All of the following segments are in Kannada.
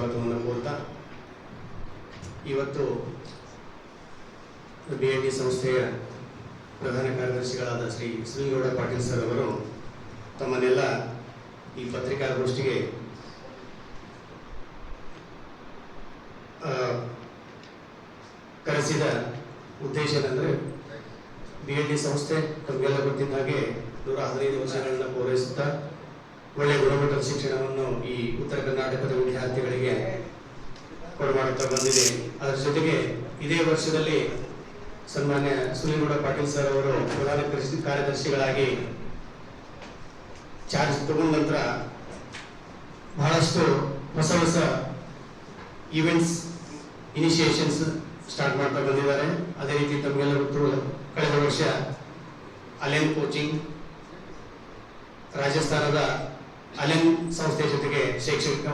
ಸ್ವಾಗತವನ್ನು ಕೋರ್ತಾ ಇವತ್ತು ಬಿ ಎನ್ ಡಿ ಸಂಸ್ಥೆಯ ಪ್ರಧಾನ ಕಾರ್ಯದರ್ಶಿಗಳಾದ ಶ್ರೀ ಶ್ರೀಗೌಡ ಪಾಟೀಲ್ ಸರ್ ಅವರು ತಮ್ಮನ್ನೆಲ್ಲ ಈ ಪತ್ರಿಕಾಗೋಷ್ಠಿಗೆ ಕರೆಸಿದ ಉದ್ದೇಶ ಏನಂದರೆ ಬಿ ಎನ್ ಡಿ ಸಂಸ್ಥೆ ತಮಗೆಲ್ಲ ಗೊತ್ತಿದ್ದ ಹಾಗೆ ನೂರ ಹದಿನೈದು ವರ್ಷಗಳನ್ನು ಪೂರೈಸುತ್ತಾ ಒಳ್ಳೆಯ ಗುಣಮಟ್ಟದ ಶಿಕ್ಷಣವನ್ನು ಈ ಉತ್ತರ ಕರ್ನಾಟಕದ ವಿದ್ಯಾರ್ಥಿಗಳಿಗೆ ಕೊಡಮಾಡುತ್ತಾ ಬಂದಿದೆ. ಅದರ ಜೊತೆಗೆ ಇದೇ ವರ್ಷದಲ್ಲಿ ಸನ್ಮಾನ್ಯ ಸುನೀಗೌಡ ಪಾಟೀಲ್ ಸರ್ ಅವರು ಪ್ರಧಾನ ಕಾರ್ಯದರ್ಶಿಗಳಾಗಿ ಚಾರ್ಜ್ ತಗೊಂಡ ನಂತರ ಬಹಳಷ್ಟು ಹೊಸ ಹೊಸ ಈವೆಂಟ್ಸ್ ಇನಿಷಿಯೇಷನ್ಸ್ ಸ್ಟಾರ್ಟ್ ಮಾಡ್ತಾ ಬಂದಿದ್ದಾರೆ. ಅದೇ ರೀತಿ ತಮಗೆಲ್ಲ ಗೊತ್ತು ಕಳೆದ ವರ್ಷ ಅಲೆನ್ ಕೋಚಿಂಗ್, ರಾಜಸ್ಥಾನದ ಅಲೆನ್ ಸಂಸ್ಥೆ ಜೊತೆಗೆ ಶೈಕ್ಷಣಿಕ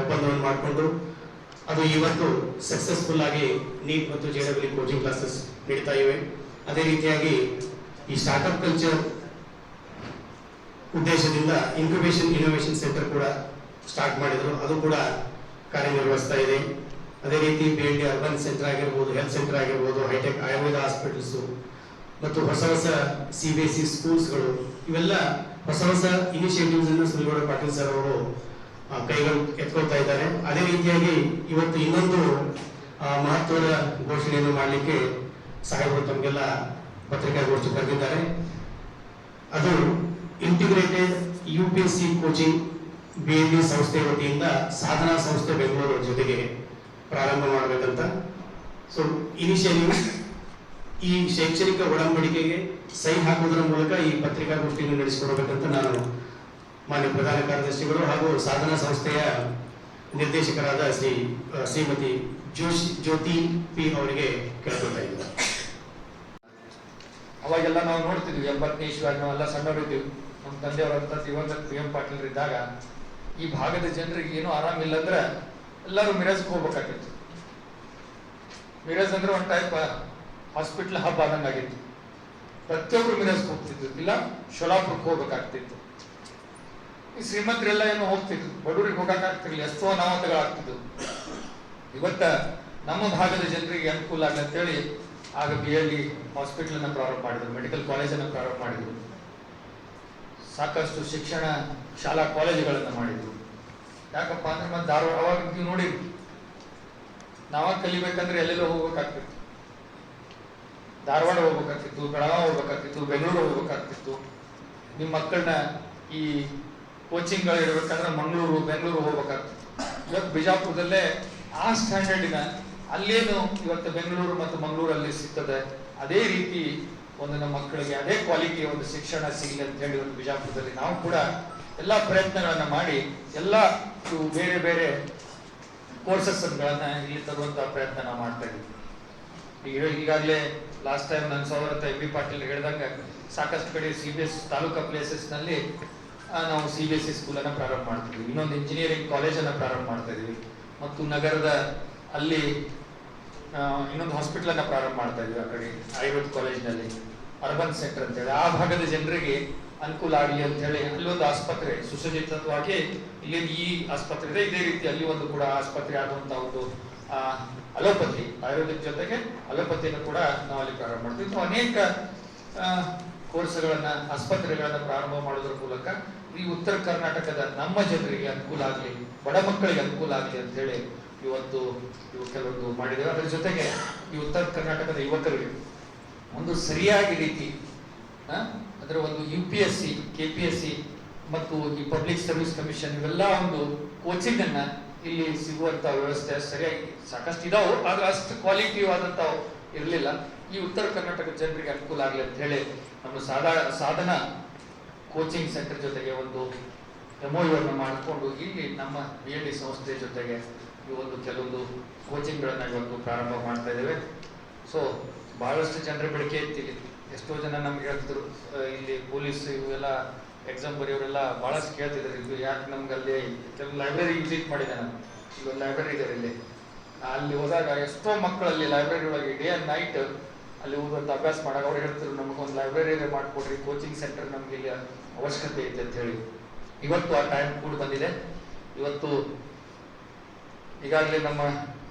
ಒಪ್ಪಂದವನ್ನು ಮಾಡಿಕೊಂಡು ಅದು ಇವತ್ತು ಸಕ್ಸಸ್ಫುಲ್ ಆಗಿ ನೀಟ್ ಮತ್ತು ಜೆ ಡಬ್ಲ್ಯೂ ಕೋಚಿಂಗ್ ಕ್ಲಾಸಸ್ ನೀಡ್ತಾ ಇವೆ. ಅದೇ ರೀತಿಯಾಗಿ ಈ ಸ್ಟಾರ್ಟ್ಅಪ್ ಕಲ್ಚರ್ ಉದ್ದೇಶದಿಂದ ಇನ್ಕ್ಯುಬೇಷನ್ ಇನೋವೇಷನ್ ಸೆಂಟರ್ ಕೂಡ ಸ್ಟಾರ್ಟ್ ಮಾಡಿದ್ರು. ಅದು ಕೂಡ ಕಾರ್ಯನಿರ್ವಹಿಸ್ತಾ ಇದೆ. ಅದೇ ರೀತಿ B L D urban center ಆಗಿರ್ಬೋದು ಹೆಲ್ತ್ ಸೆಂಟರ್ ಆಗಿರ್ಬೋದು ಹೈಟೆಕ್ ಆಯುರ್ವೇದ ಹಾಸ್ಪಿಟಲ್ಸು ಮತ್ತು ಹೊಸ ಹೊಸ ಸಿ ಬಿ ಎಸ್ ಸಿ ಸ್ಕೂಲ್ಸ್ಗಳು ಇವೆಲ್ಲ ಹೊಸ ಹೊಸ ಇನಿಷಿಯೇಟಿವ್ಸ್ ಅನ್ನು ಸುರೇಗೌಡ ಪಾಟೀಲ್ ಸರ್ ಅವರು ಕೈಗಳು ಎತ್ಕೊಳ್ತಾ ಇದ್ದಾರೆ. ಅದೇ ರೀತಿಯಾಗಿ ಇವತ್ತು ಇನ್ನೊಂದು ಮಹತ್ವದ ಘೋಷಣೆಯನ್ನು ಮಾಡಲಿಕ್ಕೆ ಸಾಹೇಬರು ತಮಗೆಲ್ಲ ಪತ್ರಿಕಾಗೋಷ್ಠಿ ಕರೆದಿದ್ದಾರೆ. ಅದು integrated U P S C coaching B L ಸಂಸ್ಥೆ ವತಿಯಿಂದ ಸಾಧನಾ ಸಂಸ್ಥೆ ಬೆಂಗಳೂರು ಜೊತೆಗೆ ಪ್ರಾರಂಭ ಮಾಡಬೇಕಂತ. ಸೊ ಇನಿಷಿಯಲಿ ಈ ಶೈಕ್ಷಣಿಕ ಒಡಂಬಡಿಕೆಗೆ ಸಹಿ ಹಾಕುವುದರ ಮೂಲಕ ಈ ಪತ್ರಿಕಾಗೋಷ್ಠಿಯನ್ನು ನಡೆಸಿಕೊಡಬೇಕಂತ ನಾನು ಮಾನ್ಯ ಪ್ರಧಾನ ಕಾರ್ಯದರ್ಶಿಗಳು ಹಾಗೂ ಸಾಧನಾ ಸಂಸ್ಥೆಯ ನಿರ್ದೇಶಕರಾದ ಶ್ರೀ ಶ್ರೀಮತಿ ಜೋಶಿ, ಜ್ಯೋತಿ ಪಿ ಅವರಿಗೆ ಕೇಳ್ಕೊಳ್ತಾ ಇದ್ದೀನಿ. ಅವಾಗೆಲ್ಲ ನಾವು ನೋಡ್ತಿದ್ವಿ ಎಂಬತ್ತನೇ ಎಲ್ಲ ನಾವೆಲ್ಲ ಸಣ್ಣವರಿದ್ದೀವಿ ನಮ್ಮ ತಂದೆಯವರಂತ ದಿವಂಗತ ಪಿ ಎಂ ಪಾಟೀಲ್ ಇದ್ದಾಗ, ಈ ಭಾಗದ ಜನರಿಗೆ ಏನೂ ಆರಾಮಿಲ್ಲ ಅಂದ್ರೆ ಎಲ್ಲರೂ ಮಿರಜ್ಗೆ ಹೋಗ್ಬೇಕಾಗಿತ್ತು ಮಿರಜ್ ಅಂದ್ರೆ ಒಂದು ಟೈಪ್ ಹಾಸ್ಪಿಟ್ಲ್ ಹಬ್ ಆದಂಗಾಗಿತ್ತು. ಪ್ರತಿಯೊಬ್ರು ಮಿರಜ್ಗೆ ಹೋಗ್ತಿದ್ರು. ಇಲ್ಲ, ಶೋಲಾಪುರಕ್ಕೆ ಹೋಗ್ಬೇಕಾಗ್ತಿತ್ತು. ಈ ಶ್ರೀಮಂತರೆಲ್ಲ ಏನೋ ಹೋಗ್ತಿದ್ರು. ಬಡವರಿಗೆ ಹೋಗಕ್ಕಾಗ್ತಿರ್ಲಿಲ್ಲ. ಎಷ್ಟೋ ಅನಾಹುತಗಳಾಗ್ತಿದ್ವು ಇವತ್ತ ನಮ್ಮ ಭಾಗದ ಜನರಿಗೆ ಅನುಕೂಲ ಆಗಲಿ ಅಂತೇಳಿ ಆಗ ಬಿ ಎಲ್ ಹಾಸ್ಪಿಟಲ್ ಅನ್ನ ಪ್ರಾರಂಭ ಮಾಡಿದ್ರು. ಮೆಡಿಕಲ್ ಕಾಲೇಜನ್ನು ಪ್ರಾರಂಭ ಮಾಡಿದ್ರು. ಸಾಕಷ್ಟು ಶಿಕ್ಷಣ ಶಾಲಾ ಕಾಲೇಜುಗಳನ್ನ ಮಾಡಿದ್ರು. ಯಾಕಪ್ಪ ಅಂದ್ರೆ ಮತ್ತೆ ಧಾರವಾಡ ಅವಾಗ ನೀವು ನೋಡಿ ನಾವಾಗ ಕಲಿಬೇಕಂದ್ರೆ ಎಲ್ಲೆಲ್ಲೋ ಹೋಗ್ಬೇಕಾಗ್ತಿತ್ತು. ಧಾರವಾಡ ಹೋಗ್ಬೇಕಾಗ್ತಿತ್ತು ಬೆಳಗಾವಿ ಹೋಗ್ಬೇಕಾಗ್ತಿತ್ತು, ಬೆಂಗಳೂರು ಹೋಗ್ಬೇಕಾಗ್ತಿತ್ತು. ನಿಮ್ಮ ಮಕ್ಕಳನ್ನ ಈ ಕೋಚಿಂಗ್ಗಳು ಇರ್ಬೇಕಂದ್ರೆ ಮಂಗಳೂರು, ಬೆಂಗಳೂರು ಹೋಗ್ಬೇಕಾಗ್ತಿತ್ತು. ಇವತ್ತು ಬಿಜಾಪುರದಲ್ಲೇ ಆ ಸ್ಟ್ಯಾಂಡರ್ಡಿನ ಅಲ್ಲೇನು ಇವತ್ತು ಬೆಂಗಳೂರು ಮತ್ತು ಮಂಗಳೂರಲ್ಲಿ ಸಿಗ್ತದೆ, ಅದೇ ರೀತಿ ಒಂದು ನಮ್ಮ ಮಕ್ಕಳಿಗೆ ಅದೇ ಕ್ವಾಲಿಟಿಯ ಒಂದು ಶಿಕ್ಷಣ ಸಿಗಲಿ ಅಂತ ಹೇಳಿ ಒಂದು ಬಿಜಾಪುರದಲ್ಲಿ ನಾವು ಕೂಡ ಎಲ್ಲ ಪ್ರಯತ್ನಗಳನ್ನು ಮಾಡಿ, ಎಲ್ಲ ಬೇರೆ ಬೇರೆ ಕೋರ್ಸಸ್ಗಳನ್ನು ಇಲ್ಲಿ ತರುವಂತಹ ಪ್ರಯತ್ನ ನಾವು ಮಾಡ್ತಾ ಇದ್ದೀವಿ. ಈಗ ಈಗಾಗಲೇ ಲಾಸ್ಟ್ ಟೈಮ್ ನನ್ನ ಸೌರತ ಎಂ ಬಿ ಪಾಟೀಲ್ ಹೇಳ್ದಂಗೆ ಸಾಕಷ್ಟು ಕಡೆ ಸಿ ಬಿ ಎಸ್ ತಾಲೂಕಾ ಪ್ಲೇಸಸ್ನಲ್ಲಿ ನಾವು ಸಿ ಬಿ ಎಸ್ ಸಿ ಸ್ಕೂಲನ್ನು ಪ್ರಾರಂಭ ಮಾಡ್ತಿದ್ವಿ. ಇನ್ನೊಂದು ಇಂಜಿನಿಯರಿಂಗ್ ಕಾಲೇಜನ್ನು ಪ್ರಾರಂಭ ಮಾಡ್ತಾ ಇದ್ವಿ ಮತ್ತು ನಗರದ ಅಲ್ಲಿ ಇನ್ನೊಂದು ಹಾಸ್ಪಿಟ್ಲನ್ನು ಪ್ರಾರಂಭ ಮಾಡ್ತಾ ಇದ್ವಿ ಆ ಕಡೆ ಆಯುರ್ವೇದ ಕಾಲೇಜ್ನಲ್ಲಿ ಅರ್ಬನ್ ಸೆಂಟರ್ ಅಂತ ಹೇಳಿ. ಆ ಭಾಗದ ಜನರಿಗೆ ಅನುಕೂಲ ಆಗಲಿ ಅಂತ ಹೇಳಿ ಅಲ್ಲಿ ಒಂದು ಆಸ್ಪತ್ರೆ, ಸುಸಜ್ಜಿತವಾಗಿ ಇಲ್ಲಿ ಈ ಆಸ್ಪತ್ರೆ ಇದೆ. ಇದೇ ರೀತಿ ಅಲ್ಲಿ ಒಂದು ಕೂಡ ಆಸ್ಪತ್ರೆ ಆಗುವಂತಹ ಒಂದು ಅಲೋಪತಿ, ಆಯುರ್ವೇದಿಕ್ ಜೊತೆಗೆ ಅಲೋಪತಿಯನ್ನು ಕೂಡ ನಾವು ಅಲ್ಲಿ ಪ್ರಾರಂಭ ಮಾಡ್ತೀವಿ. ಅನೇಕ ಕೋರ್ಸ್ಗಳನ್ನು, ಆಸ್ಪತ್ರೆಗಳನ್ನ ಪ್ರಾರಂಭ ಮಾಡೋದ್ರ ಮೂಲಕ ಈ ಉತ್ತರ ಕರ್ನಾಟಕದ ನಮ್ಮ ಜನರಿಗೆ ಅನುಕೂಲ ಆಗಲಿ, ಬಡ ಮಕ್ಕಳಿಗೆ ಅನುಕೂಲ ಆಗಲಿ ಅಂತ ಹೇಳಿ ಇವತ್ತು ಇವು ಕೆಲವೊಂದು ಮಾಡಿದ್ದೇವೆ. ಅದರ ಜೊತೆಗೆ ಈ ಉತ್ತರ ಕರ್ನಾಟಕದ ಯುವಕರಿಗೆ ಒಂದು ಸರಿಯಾಗಿ ರೀತಿ ಅದರ ಒಂದು U P S C K P S C ಮತ್ತು ಈ ಪಬ್ಲಿಕ್ ಸರ್ವಿಸ್ ಕಮಿಷನ್ ಇವೆಲ್ಲ ಒಂದು ಕೋಚಿಂಗ್ ಅನ್ನ ಇಲ್ಲಿ ಸಿಗುವಂತ ವ್ಯವಸ್ಥೆ ಸರಿಯಾಗಿ ಸಾಕಷ್ಟು ಇದಾವು, ಆದರೆ ಅಷ್ಟು ಕ್ವಾಲಿಟಿ ಆದಂತ ಇರಲಿಲ್ಲ. ಈ ಉತ್ತರ ಕರ್ನಾಟಕ ಜನರಿಗೆ ಅನುಕೂಲ ಆಗಲಿ ಅಂತ ಹೇಳಿ ನಮ್ಮ ಸಾಧಾ ಸಾಧನ ಕೋಚಿಂಗ್ ಸೆಂಟರ್ ಜೊತೆಗೆ ಒಂದು ಎಮ್ಒಯನ್ನು ಮಾಡಿಕೊಂಡು ಇಲ್ಲಿ ನಮ್ಮ ಬಿ ಎಲ್ ಡಿ ಸಂಸ್ಥೆ ಜೊತೆಗೆ ಈ ಒಂದು ಕೆಲವೊಂದು ಕೋಚಿಂಗ್ಗಳನ್ನ ಇವತ್ತು ಪ್ರಾರಂಭ ಮಾಡ್ತಾ ಇದ್ದೇವೆ. ಸೊ ಬಹಳಷ್ಟು ಜನರ ಬೇಡಿಕೆ ಇತ್ತು ಇಲ್ಲಿ. ಎಷ್ಟೋ ಜನ ನಮ್ಗೆ ಹೇಳ್ತಿದ್ರು ಇಲ್ಲಿ ಪೊಲೀಸ್ ಇವೆಲ್ಲ ಎಕ್ಸಾಮ್ ಬರೆಯೋರೆಲ್ಲ ಬಹಳಷ್ಟು ಕೇಳ್ತಿದ್ದಾರೆ. ಇದು ಯಾಕೆ ನಮ್ಗೆ ಅಲ್ಲಿ ಕೆಲವು ಲೈಬ್ರರಿ ವಿಸಿಟ್ ಮಾಡಿದೆ ನಾನು. ಇಲ್ಲೊಂದು ಲೈಬ್ರರಿ ಇದೆ ಇಲ್ಲಿ. ಅಲ್ಲಿ ಹೋದಾಗ ಎಷ್ಟೋ ಮಕ್ಕಳಲ್ಲಿ ಲೈಬ್ರರಿ ಒಳಗೆ ಡೇ ಆ್ಯಂಡ್ ನೈಟ್ ಅಲ್ಲಿ ಹೋದಂತ ಅಭ್ಯಾಸ ಮಾಡಾಗ ಅವ್ರು ಹೇಳ್ತಿದ್ರು, ನಮಗೊಂದು ಲೈಬ್ರರಿ ಮಾಡಿಕೊಡ್ರಿ ಕೋಚಿಂಗ್ ಸೆಂಟರ್ ನಮಗೆ ಇಲ್ಲಿ ಅವಶ್ಯಕತೆ ಐತೆ ಅಂತ ಹೇಳಿ. ಇವತ್ತು ಆ ಟೈಮ್ ಕೂಡ ಬಂದಿದೆ. ಇವತ್ತು ಈಗಾಗಲೇ ನಮ್ಮ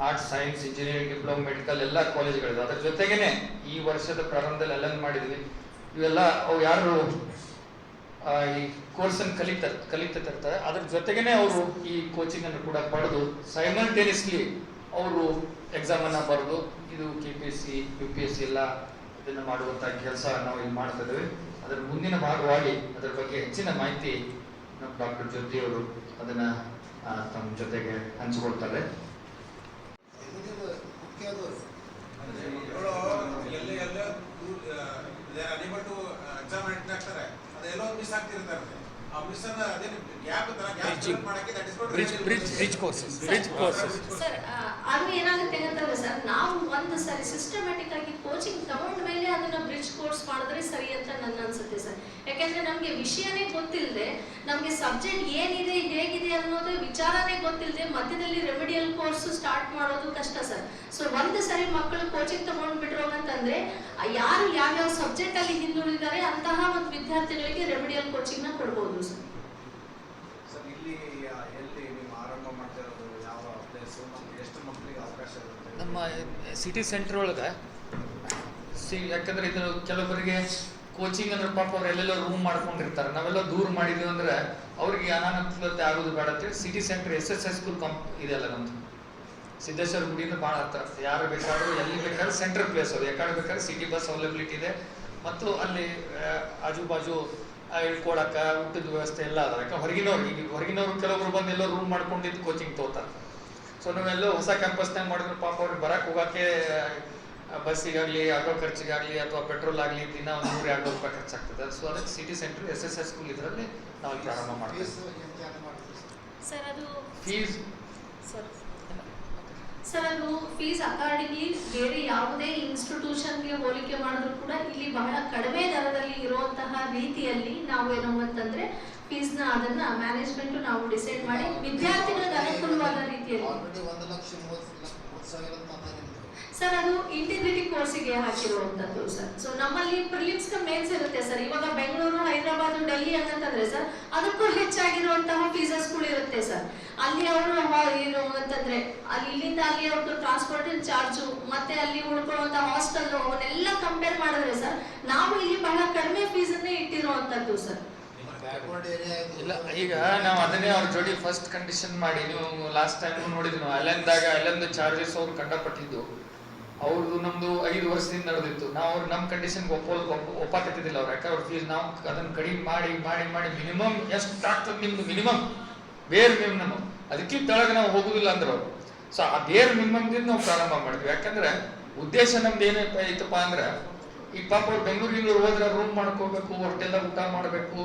arts science engineering diploma medical ಎಲ್ಲ ಕಾಲೇಜ್ಗಳಿದೆ ಅದರ ಜೊತೆಗೇನೆ ಈ ವರ್ಷದ ಪ್ರಾರಂಭದಲ್ಲಿ ಎಲ್ಲ ಮಾಡಿದ್ವಿ. ಇವೆಲ್ಲ ಅವು ಯಾರು ಈ ಕೋರ್ಸನ್ನು ಕಲಿತ ಕಲಿತಿರ್ತಾರೆ ಅದ್ರ ಜೊತೆಗೇನೆ ಅವರು ಈ ಕೋಚಿಂಗ್ ಅನ್ನು ಕೂಡ ಪಡೆದು ಸೈಮಲ್ಟೇನಿಯಸ್ಲಿ ಅವರು ಎಕ್ಸಾಮ್ ಅನ್ನ ಬರೆದು ಇದು K P S C U P S C ಎಲ್ಲ ಇದನ್ನ ಮಾಡುವಂತ ಕೆಲಸ ನಾವು ಇಲ್ಲಿ ಮಾಡ್ತಾ ಇದ್ದೇವೆ ಅದರ ಮುಂದಿನ ಭಾಗವಾಗಿ ಅದರ ಬಗ್ಗೆ ಹೆಚ್ಚಿನ ಮಾಹಿತಿ ನಮ್ಮ ಡಾಕ್ಟರ್ ಜ್ಯೋತಿ ಅವರು ಅದನ್ನ ತಮ್ಮ ಜೊತೆಗೆ ಹಂಚಿಕೊಳ್ತಾರೆ ಎಲ್ಲಿ ಎಲ್ಲ ಅನಿಬಲ್ ಟು ಎಕ್ಸಾಮ್ ಆಗ್ತಾರೆ ಅದೆಲ್ಲೋ miss ಆಗ್ತಿರ್ತಾರೆ bridge bridge bridge courses bridge courses sir ಅದು ಏನಾಗುತ್ತೆ ಅಂತಂದ್ರೆ ಸರ್ ನಾವು ಒಂದು ಸರಿ ಸಿಸ್ಟಮ್ಯಾಟಿಕ್ ಆಗಿ ಕೋಚಿಂಗ್ ತಗೊಂಡ ಮೇಲೆ ಅದನ್ನ ಬ್ರಿಡ್ಜ್ ಕೋರ್ಸ್ ಮಾಡಿದ್ರೆ ಸರಿ ಅಂತ ನನ್ನ ಅನ್ಸುತ್ತೆ ಸರ್ ಯಾಕೆಂದ್ರೆ ನಮ್ಗೆ ವಿಷಯನೇ ಗೊತ್ತಿಲ್ಲದೆ ನಮ್ಗೆ ಸಬ್ಜೆಕ್ಟ್ ಏನಿದೆ ಹೇಗಿದೆ ಅನ್ನೋದು ವಿಚಾರನೇ ಗೊತ್ತಿಲ್ಲದೆ ಮಧ್ಯದಲ್ಲಿ ರೆಮಿಡಿಯಲ್ ಕೋರ್ಸ್ ಸ್ಟಾರ್ಟ್ ಮಾಡೋದು ಕಷ್ಟ ಸರ್ ಸೊ ಒಂದು ಸರಿ ಮಕ್ಕಳು ಕೋಚಿಂಗ್ ತಗೊಂಡ್ಬಿಟ್ರು ಅಂತಂದ್ರೆ ಯಾರು ಯಾವ್ಯಾವ ಸಬ್ಜೆಕ್ಟ್ ಅಲ್ಲಿ ಹಿಂದುಳಿದಾರೆ ಅಂತಹ ಒಂದು ವಿದ್ಯಾರ್ಥಿಗಳಿಗೆ ರೆಮಿಡಿಯಲ್ ಕೋಚಿಂಗ್ನ ಕೊಡ್ಬೋದು. ಸರ್. ಸರ್ ಇಲ್ಲಿ ಎಲ್ಲಿ ನೀವು ಆರಂಭ ಮಾಡ್ತಿರೋದು ಯಾವ ಪ್ಲೇಸು ಮತ್ತು ಎಷ್ಟು ಮಕ್ಕಳಿಗೆ ಅವಕಾಶ ಇರುತ್ತೆ? ನಮ್ಮ ಸಿಟಿ ಸೆಂಟರ್ ಒಳಗೆ ಸಿ ಯಾಕಂದ್ರೆ ಇದು ಕೆಲವೊಬ್ಬರಿಗೆ ಕೋಚಿಂಗ್ ಅಂದ್ರೆ ಪಾಪ ಅವ್ರು ಎಲ್ಲೆಲ್ಲೋ ರೂಮ್ ಮಾಡ್ಕೊಂಡಿರ್ತಾರೆ. ನಾವೆಲ್ಲ ದೂರ ಮಾಡಿದ್ವಿ ಅಂದ್ರೆ ಅವ್ರಿಗೆ ಅನಾನುಕೂಲತೆ ಆಗೋದು ಬೇಡ ಅಂತೇಳಿ city center S S S school ಕಂಪ್ ಇದೆಲ್ಲ ನಮ್ದು. ಸಿದ್ದೇಶ್ವರ ಗುಡಿಯಿಂದ ಭಾಳ ಹತ್ರ. ಯಾರು ಬೇಕಾದ್ರೂ ಎಲ್ಲಿ ಬೇಕಾದ್ರೂ ಸೆಂಟ್ರಲ್ ಪ್ಲೇಸ್ ಅದು. ಯಾಕಡೆ ಬೇಕಾದ್ರೆ ಸಿಟಿ ಬಸ್ ಅವೈಲಬಿಲಿಟಿ ಇದೆ. ಮತ್ತು ಅಲ್ಲಿ ಆಜು ಬಾಜು ಇಳ್ಕೊಳಕ ಊಟದ ವ್ಯವಸ್ಥೆ ಎಲ್ಲ ಅದ. ಯಾಕಂದ್ರೆ ಹೊರಗಿನವ್ರು ಈಗ ಹೊರಗಿನವ್ರು ಕೆಲವೊಬ್ರು ಬಂದು ಎಲ್ಲೋ ರೂಮ್ ಮಾಡ್ಕೊಂಡಿದ್ದು ಕೋಚಿಂಗ್ ತಗೋತಾರೆ. ಸೊ ನಾವೆಲ್ಲೋ ಹೊಸ ಕ್ಯಾಂಪಸ್ನಾಗ ಮಾಡಿದ್ರೆ ಪಾಪ ಅವ್ರಿಗೆ ಬರಕ್ಕೆ ಹೋಗಕ್ಕೆ ಬಸ್ಸಿಗಾಗಲಿ ಆಟೋ ಖರ್ಚಿಗಾಗಲಿ ಅಥವಾ ಪೆಟ್ರೋಲ್ ಆಗಲಿ ದಿನ ಒಂದು ನೂರು ಎರಡು ರೂಪಾಯಿ ಖರ್ಚಾಗ್ತದೆ. ಸೊ ಅದಕ್ಕೆ city center S S S school ಇದರಲ್ಲಿ ನಾವು ಪ್ರಾರಂಭ ಮಾಡ್ತೀವಿ ಫೀಸ್ ಅದು ಫೀಸ್ ಮಾಡ್ತೀವಿ ಸರ್ ಫೀಸ್ ಅಕಾರ್ಡಿಂಗ್ಲಿ ಬೇರೆ ಯಾವುದೇ ಇನ್ಸ್ಟಿಟ್ಯೂಷನ್ಗೆ ಹೋಲಿಕೆ ಮಾಡಿದ್ರು ಕೂಡ ಇಲ್ಲಿ ಬಹಳ ಕಡಿಮೆ ದರದಲ್ಲಿ ಇರುವಂತಹ ರೀತಿಯಲ್ಲಿ ನಾವು ಏನು ಅಂತಂದ್ರೆ ಫೀಸ್ನ ಅದನ್ನ ಮ್ಯಾನೇಜ್ಮೆಂಟ್ ನಾವು ಡಿಸೈಡ್ ಮಾಡಿ ವಿದ್ಯಾರ್ಥಿಗಳಿಗೆ ಅನುಕೂಲವಾದ ರೀತಿಯಲ್ಲಿ. ಸರ್, ಅದು ಇಂಟಿಗ್ರಿಟಿ ಕೋರ್ಸಿಗೆ ಹಾಕಿರುವಂತದ್ದು ಸರ್. ಸೊ ನಮ್ಮಲ್ಲಿ ಪ್ರಿಲಿಮ್ಸ್ ಮೇನ್ಸ್ ಇರುತ್ತೆ ಸರ್. ಇವಾಗ ಬೆಂಗಳೂರು, ಹೈದರಾಬಾದ್, ಡೆಲ್ಲಿ ಅಂತಂದ್ರೆ ಸರ್, ಅದಕ್ಕೂ ಹೆಚ್ಚಾಗಿರುವಂತಹ ಫೀಸಸ್ಗಳು ಇರುತ್ತೆ ಸರ್. ಅಲ್ಲಿ ಅವರು ಏನು ಅಂತಂದ್ರೆ, ಅಲ್ಲಿ ಇಲ್ಲಿಂದ ಅಲ್ಲಿ ಅವ್ರದ್ದು ಟ್ರಾನ್ಸ್ಪೋರ್ಟೇಷನ್ ಚಾರ್ಜು ಮತ್ತೆ ಅಲ್ಲಿ ಉಳ್ಕೊಳ್ಳುವಂತ ಹಾಸ್ಟೆಲ್ ಅವನ್ನೆಲ್ಲ ಕಂಪೇರ್ ಮಾಡಿದ್ರೆ ಸರ್, ನಾವು ಇಲ್ಲಿ ಬಹಳ ಕಡಿಮೆ ಫೀಸನ್ನೇ ಇಟ್ಟಿರುವಂತದ್ದು ಸರ್. ಇಲ್ಲ, ಈಗ ನಾವು ಅದನ್ನೇ ಅವ್ರ ಜೋಡಿ ಫಸ್ಟ್ ಕಂಡೀಷನ್ ಮಾಡಿ, ನೀವು ಲಾಸ್ಟ್ ಟೈಮ್ ನೋಡಿದ್ವಿ ನಾವು ಅಲ್ಲೊಂದು ಚಾರ್ಜಸ್ ಅವ್ರು ಕಂಡಪಟ್ಟಿದ್ದು. ಅವ್ರದ್ದು ನಮ್ದು ಐದು ವರ್ಷದಿಂದ ನಡೆದಿತ್ತು. ನಾವು ಅವ್ರು ನಮ್ಮ ಕಂಡೀಷನ್ಗೆ ಒಪ್ಪೋಲ್ ಒಪ್ಪಾಕತ್ತಿದ್ದಿಲ್ಲ ಅವ್ರು, ಯಾಕಂದ್ರೆ ಅವ್ರ ಫೀಸ್ ನಾವು ಅದನ್ನ ಕಡಿಮೆ ಮಾಡಿ ಮಾಡಿ ಮಾಡಿ ಮಿನಿಮಮ್ ಎಷ್ಟು ಆಗ್ತದೆ ನಿಮ್ದು ಮಿನಿಮಮ್ ಬೇರೆ ಮಿನಿಮಮ್ ಅದಕ್ಕೆ ತೆಳಗೆ ನಾವು ಹೋಗುದಿಲ್ಲ ಅಂದ್ರೆ ಅವ್ರು. ಸೊ ಆ ಬೇರೆ ಮಿನಿಮಮ್ದಿಂದ ನಾವು ಪ್ರಾರಂಭ ಮಾಡಿದ್ವಿ. ಯಾಕಂದ್ರೆ ಉದ್ದೇಶ ನಮ್ದು ಏನಪ್ಪ ಐತಪ್ಪ ಅಂದ್ರೆ, ಈ ಪಾಪ ಅವ್ರು ಬೆಂಗಳೂರಿಗೆ ಹೋದ್ರೆ ರೂಮ್ ಮಾಡ್ಕೋಬೇಕು ಹೊಟ್ಟೆಲ್ಲ ಊಟ ಮಾಡಬೇಕು